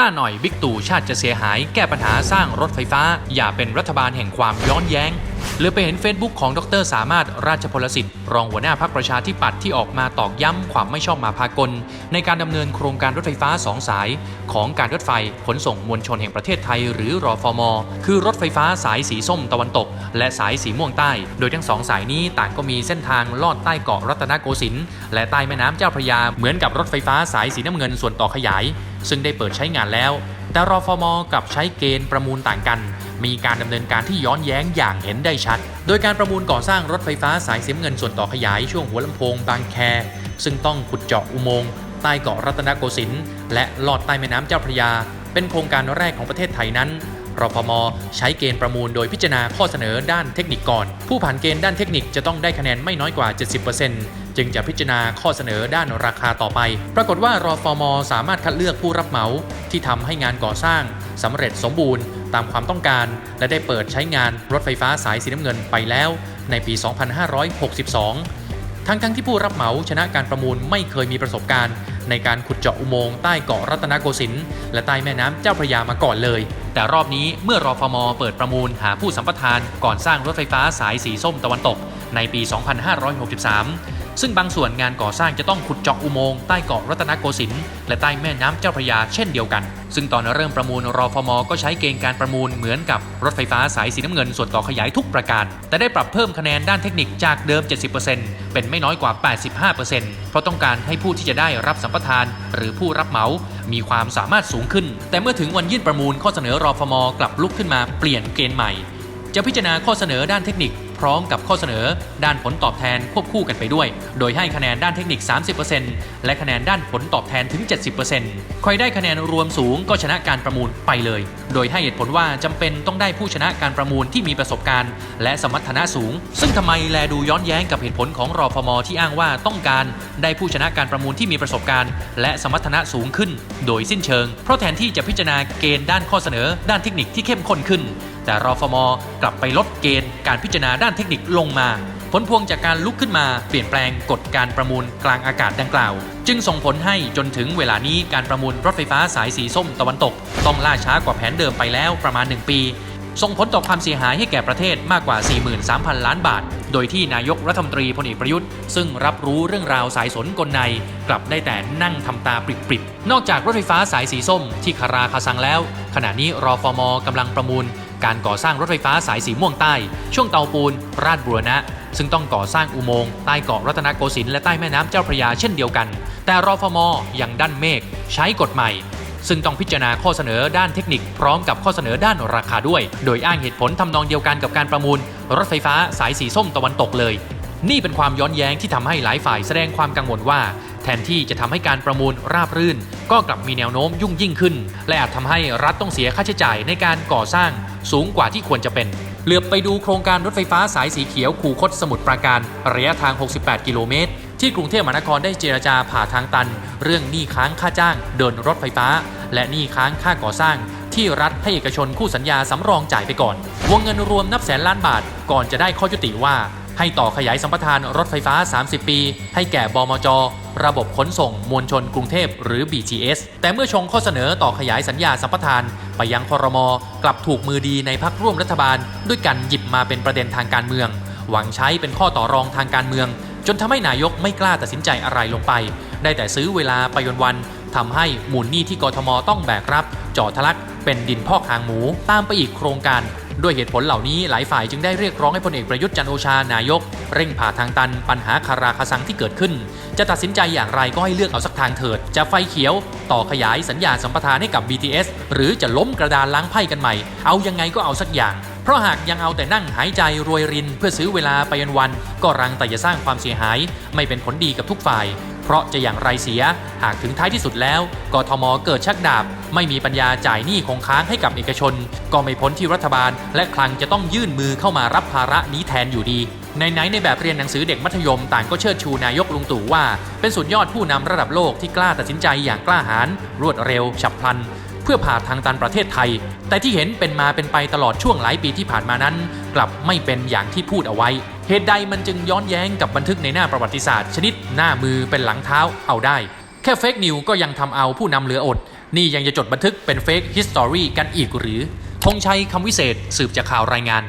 ล้าหน่อยบิ๊กตู่ชาติจะเสียหาย แก้ปัญหาสร้างรถไฟฟ้า อย่าเป็นรัฐบาลแห่งความย้อนแย้ง หรือไปเห็น Facebook ของดรสามารถราชพลสิทธิ์ รองหัวหน้าพรรคประชาธิปัตย์ที่ออกมาตอกย้ำความไม่ชอบมาพากล ในการดำเนินโครงการรถไฟฟ้า2สาย ของการรถไฟขนส่งมวลชนแห่งประเทศไทย หรือรอฟมอคือรถไฟฟ้าสายสีส้มตะวันตก และสายสีม่วงใต้ โดยทั้งสองสายนี้ต่างก็มีเส้นทางลอดใต้เกาะรัตนโกสินทร์และใต้แม่น้ำเจ้าพระยาเหมือนกับรถไฟฟ้าสายสีน้ำเงินส่วนต่อขยาย ซึ่งได้เปิดใช้งานแล้ว แต่รอฟมกับใช้เกณฑ์ประมูลต่างกัน มีการดำเนินการที่ย้อนแย้งอย่างเห็นได้ชัด โดยการประมูลก่อสร้างรถไฟฟ้าสายเสีน้ำเงินส่วนต่อขยายช่วงหัวลำโพงบางแค ซึ่งต้องขุดเจาะอุโมงค์ใต้เกาะรัตนโกสินทร์และลอดใต้แม่น้ำเจ้าพระยา เป็นโครงการแรกของประเทศไทยนั้น รพม ใช้เกณฑ์ประมูลโดยพิจารณาข้อเสนอด้านเทคนิคก่อน ผู้ผ่านเกณฑ์ด้านเทคนิคจะต้องได้คะแนนไม่น้อยกว่า 70%จึงจะพิจารณาข้อเสนอด้านราคาต่อไป ปรากฏว่ารอฟมสามารถคัดเลือกผู้รับเหมาที่ทำให้งานก่อสร้างสำเร็จสมบูรณ์ตามความต้องการ และได้เปิดใช้งานรถไฟฟ้าสายสีน้ำเงินไปแล้ว ในปี 2562 ทั้งทั้งที่ผู้รับเหมาชนะการประมูลไม่เคยมีประสบการณ์ ในการขุดเจาะอุโมงค์ใต้เกาะรัตนโกสินทร์และใต้แม่น้ำเจ้าพระยามาก่อนเลย แต่รอบนี้เมื่อรอฟมเปิดประมูลหาผู้สัมปทานก่อนสร้างรถไฟฟ้าสายสีส้มตะวันตกในปี 2563 ซึ่งบางส่วนงานก่อสร้างจะต้องขุดเจาะอุโมงค์ใต้เกาะรัตนโกสินทร์และใต้แม่น้ำเจ้าพระยาเช่นเดียวกัน ซึ่งตอนเริ่มประมูลรอฟมก็ใช้เกณฑ์การประมูลเหมือนกับรถไฟฟ้าสายสีน้ำเงินส่วนต่อขยายทุกประการ แต่ได้ปรับเพิ่มคะแนนด้านเทคนิคจากเดิม 70%เป็นไม่น้อยกว่า 85%เพราะต้องการให้ผู้ที่จะได้รับสัมปทาน หรือผู้รับเหมามีความสามารถสูงขึ้น แต่เมื่อถึงวันยื่นประมูลข้อเสนอรอฟมกลับลุกขึ้นมาเปลี่ยนเกณฑ์ใหม่ จะพิจารณาข้อเสนอด้านเทคนิค พร้อมกับข้อเสนอ ด้านผลตอบแทนควบคู่กันไปด้วย โดยให้คะแนนด้านเทคนิค 30%และคะแนนด้านผลตอบแทนถึง 70%ใครได้คะแนนรวมสูงก็ชนะการประมูลไปเลย โดยให้เหตุผลว่าจำเป็นต้องได้ผู้ชนะการประมูลที่มีประสบการณ์ และสมรรถนะสูง ซึ่งทำไมแลดูย้อนแย้งกับเหตุผลของรอฟมที่อ้างว่าต้องการได้ผู้ชนะการประมูลที่มีประสบการณ์ และสมรรถนะสูงขึ้น โดยสิ้นเชิง เพราะแทนที่จะพิจารณาเกณฑ์ด้านข้อเสนอ ด้านเทคนิคที่เข้มข้นขึ้น แต่รอฟมกลับไปลดเกณฑ์การพิจารณาด้านเทคนิคลงมา ผลพวงจากการลุกขึ้นมาเปลี่ยนแปลงกฎการประมูลกลางอากาศดังกล่าว จึงส่งผลให้จนถึงเวลานี้การประมูลรถไฟฟ้าสายสีส้มตะวันตก ต้องล่าช้ากว่าแผนเดิมไปแล้วประมาณ 1 ปีส่งผลต่อความเสียหายให้แก่ประเทศมากกว่า 43,000 ล้านบาท โดยที่นายกรัฐมนตรีพลเอกประยุทธ์ ซึ่งรับรู้เรื่องราวสายสนกลใน กลับได้แต่นั่งทำตาปริบๆ นอกจากรถไฟฟ้าสายสีส้มที่คาราคาซังแล้ว ขณะนี้รอฟมกำลังประมูล การก่อสร้างรถไฟฟ้าสายสีม่วงใต้ ช่วงเตาปูน ราชบุรณะ ซึ่งต้องก่อสร้างอุโมงค์ใต้เกาะรัตนโกสินทร์และใต้แม่น้ำเจ้าพระยาเช่นเดียวกัน แต่รอฟมอยังดันเมฆใช้กฎใหม่ ซึ่งต้องพิจารณาข้อเสนอด้านเทคนิคพร้อมกับข้อเสนอด้านราคาด้วย โดยอ้างเหตุผลทำนองเดียวกันกับการประมูล รถไฟฟ้าสายสีส้มตะวันตกเลย นี่เป็นความย้อนแย้งที่ทำให้หลายฝ่ายแสดงความกังวลว่า แทนที่จะทำให้การประมูลราบรื่น ก็กลับมีแนวโน้มยุ่งยิ่งขึ้น และอาจทำให้รัฐต้องเสียค่าใช้จ่ายในการก่อสร้างสูงกว่าที่ควรจะเป็นเหลือบไปดูโครงการรถไฟฟ้าสายสีเขียวคูคตสมุทรปราการระยะทาง 68 กิโลเมตร ที่กรุงเทพมหานครได้เจรจาผ่าทางตัน เรื่องหนี้ค้างค่าจ้าง เดินรถไฟฟ้า และหนี้ค้างค่าก่อสร้าง ที่รัฐให้เอกชนคู่สัญญาสำรองจ่ายไปก่อน วงเงินรวมนับแสนล้านบาท ก่อนจะได้ข้อยุติว่า ให้ต่อขยายสัมปทานรถไฟฟ้า 30 ปี ให้แก่บมจ ระบบขนส่งมวลชนกรุงเทพหรือ BTS แต่เมื่อชงข้อเสนอต่อขยายสัญญาสัมปทาน ไปยังครมกลับถูกมือดีในพักร่วมรัฐบาล ด้วยกันหยิบมาเป็นประเด็นทางการเมือง หวังใช้เป็นข้อต่อรองทางการเมือง จนทำให้นายกไม่กล้าตัดสินใจอะไรลงไป ได้แต่ซื้อเวลาไปวันๆทำให้หมุนหนี้ที่กทมต้องแบกรับเจาะทะลักเป็นดินพอกหางหมูตามไปอีกโครงการ ด้วยเหตุผลเหล่านี้หลายฝ่ายจึงได้เรียกร้องให้พลเอกประยุทธ์จันโอชานายก เร่งผ่าทางตันปัญหาคาราคาซังที่เกิดขึ้น จะตัดสินใจอย่างไรก็ให้เลือกเอาสักทางเถิด จะไฟเขียว ต่อขยายสัญญาสัมปทานให้กับ BTS หรือจะล้มกระดานล้างไพ่กันใหม่ เอายังไงก็เอาสักอย่าง เพราะหากยังเอาแต่นั่งหายใจรวยริน เพื่อซื้อเวลาไปวันๆก็รังแต่จะสร้างความเสียหาย ไม่เป็นผลดีกับทุกฝ่าย ราะจะอย่างไรเสีย หากถึงท้ายที่สุดแล้วกทมเกิดชักดาบ ไม่มีปัญญาจ่ายหนี้คงค้างให้กับเอกชน ก็ไม่พ้นที่รัฐบาล และคลังจะต้องยื่นมือเข้ามารับภาระนี้แทนอยู่ดีในไหนในแบบเรียนหนังสือเด็กมัธยมต่างก็เชิดชูนายกลุงตู่ว่า เป็นสุดยอดผู้นำระดับโลกที่กล้าตัดสินใจอย่างกล้าหาญรวดเร็ว ฉับพลัน เพื่อผ่าทางตันประเทศไทย แต่ที่เห็นเป็นมาเป็นไปตลอดช่วงหลายปีที่ผ่านมานั้น กลับไม่เป็นอย่างที่พูดเอาไว้ เหตุใดมันจึงย้อนแย้งกับบันทึกในหน้าประวัติศาสตร์ชนิดหน้ามือเป็นหลังเท้าเอาได้ แค่เฟกนิวก็ยังทำเอาผู้นำเหลืออด นี่ยังจะจดบันทึกเป็นเฟกฮิสตอรีกันอีกหรือธงชัยคำวิเศษสืบจากข่าวรายงาน